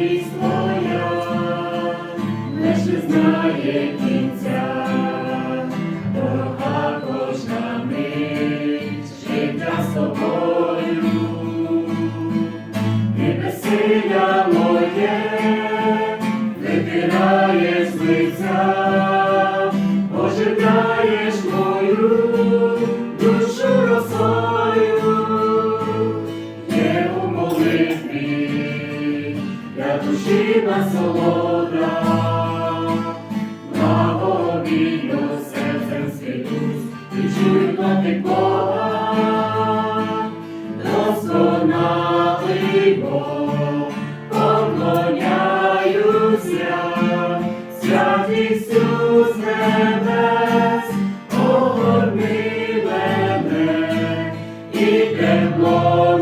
радість твоя, лиш знає кінця, дорога кожна мить, життя з тобою, моє витираєш з лиця, оживляєш мою насолода, благовійно серцем небес, огорни і теплом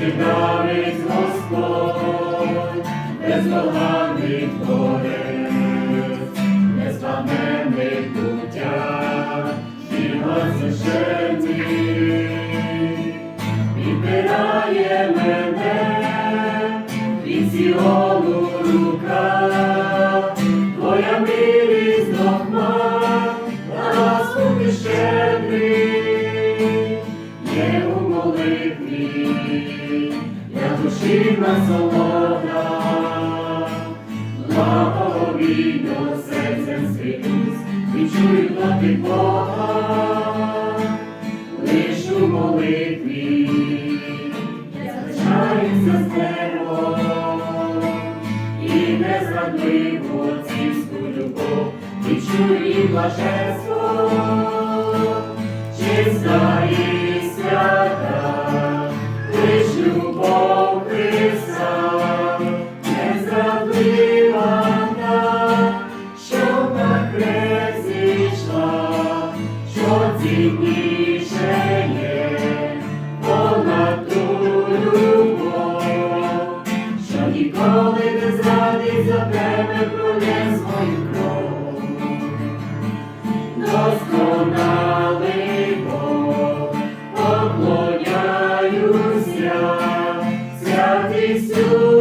Життєдавець Господь, бездоганний творець, незламенний буття, Діва священний, відбирає мене від Сіону рука, твоя милість до хмар, ласку щедрий, для душі насолода, благовійно серцем світусь, відчую доти Бога, лиш у молитві, залишається з небом, і незрадливо цівську любов, відчую і блаженство, чиста і святістю